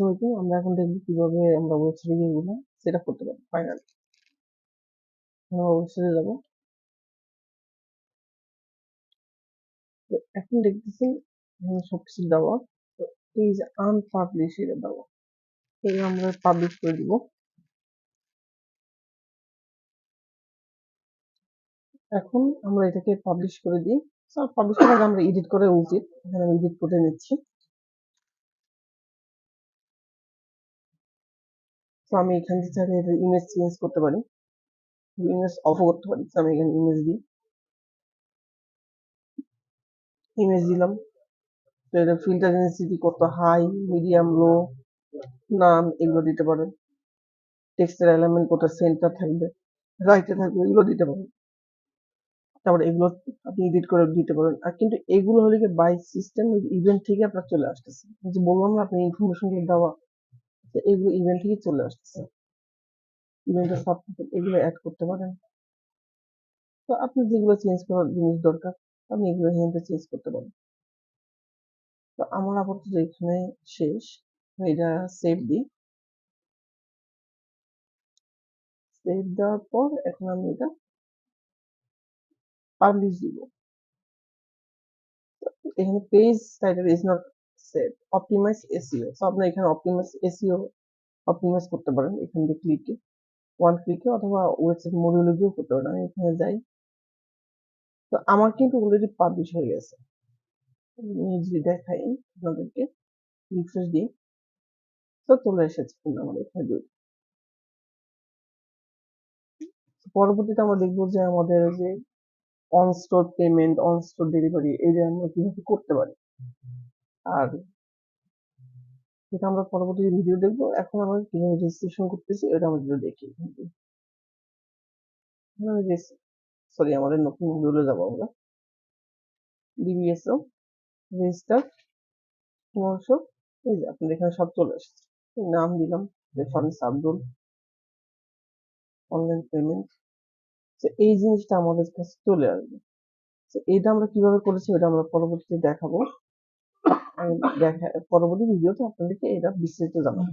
Customising আমরা এখন দেখব কীভাবে আমরা ওয়েবসাইটে এগুলো সেট আপ করতে পারি ফাইনালি আমরা ওয়েবসাইটে যাব। তো এখন দেখতেছেন এখানে সবকিছু দেওয়া। তো এই যে আনপাবলিশ এটা দেওয়া এই আমরা পাবলিশ করে দিব। এখন আমরা এটাকে পাবলিশ করে দিই। পাবলিশ করার আমরা এডিট করে উচিত, এখানে আমি এডিট করে নিচ্ছি। তো আমি এখান থেকে চাইলে ইমেজ চেঞ্জ করতে পারি। ইমেজ অফ করতে পারি। তো আমি এখানে ইমেজ দিই। ইমেজ দিলাম। এটা ফিল্টার ডেন্সিটি কত? হাই মিডিয়াম লো নাম এগুলো দিতে পারেন। টেক্সটের এলিমেন্ট কত? সেন্টার থাকবে। রাইটে থাকবে। এগুলো দিতে পারেন। তারপরে এগুলো আপনি এডিট করে দিতে পারেন। আর কিন্তু এগুলো হলে কি বাই সিস্টেম ইভেন্ট থেকে আপনার চলে আসতেছে। যে বললাম না, আপনি ইনফরমেশন দেওয়া এগুলো ইভেন্ট থেকে চলে আসতেছে ইভেন্টের সাব এগুলো অ্যাড করতে পারেন। তো আপনি যেগুলো চেঞ্জ করার জিনিস দরকার, আপনি এগুলো এখানে চেঞ্জ করতে পারেন। তো আমার আপাতত এখানে শেষ। এটা সেভ দিই। সেভ দেওয়ার পর এখন আমি এটা পাবলিশ দিব। এখানে page title is not save optimize SEO so আপনি এখানে অপটিমাইজ এসইও অপটিমাইজ করতে পারেন। এখান দিয়ে ক্লিকে ওয়ান ক্লিকে অথবা ওয়েবসাইট মডিউলে গিয়েও করতে পারেন। আমি এখানে যাই। তো আমার কিন্তু অলরেডি পাবলিশ হয়ে গেছে। যদি দেখাই আপনাদেরকে। রিফ্রেশ দিই। তো চলে এসেছে কিন্তু আমার এখানে দুই পরবর্তীতে আমরা দেখব যে আমাদের যে on store payment on store delivery এই যে আমরা কীভাবে করতে পারি। আর এটা আমরা পরবর্তী ভিডিও দেখব এখন আমরা কীভাবে রেজিস্ট্রেশন করতেছি এটা আমরা যদি দেখি। সরি আমাদের নতুন মডিউলে যাব আমরা। ডিবিএসও রেজিস্টার পনেরোশো এই যে আপনাদের এখানে সব চলে এসেছে নাম দিলাম রেফারেন্স আব্দুল অনলাইন পেমেন্ট তো এই জিনিসটা আমাদের কাছে চলে আসবে। তো এটা আমরা কীভাবে করেছি এটা আমরা পরবর্তীতে দেখাবো। দেখা পরবর্তী ভিডিওতে আপনাদেরকে এটা বিস্তারিত জানাব।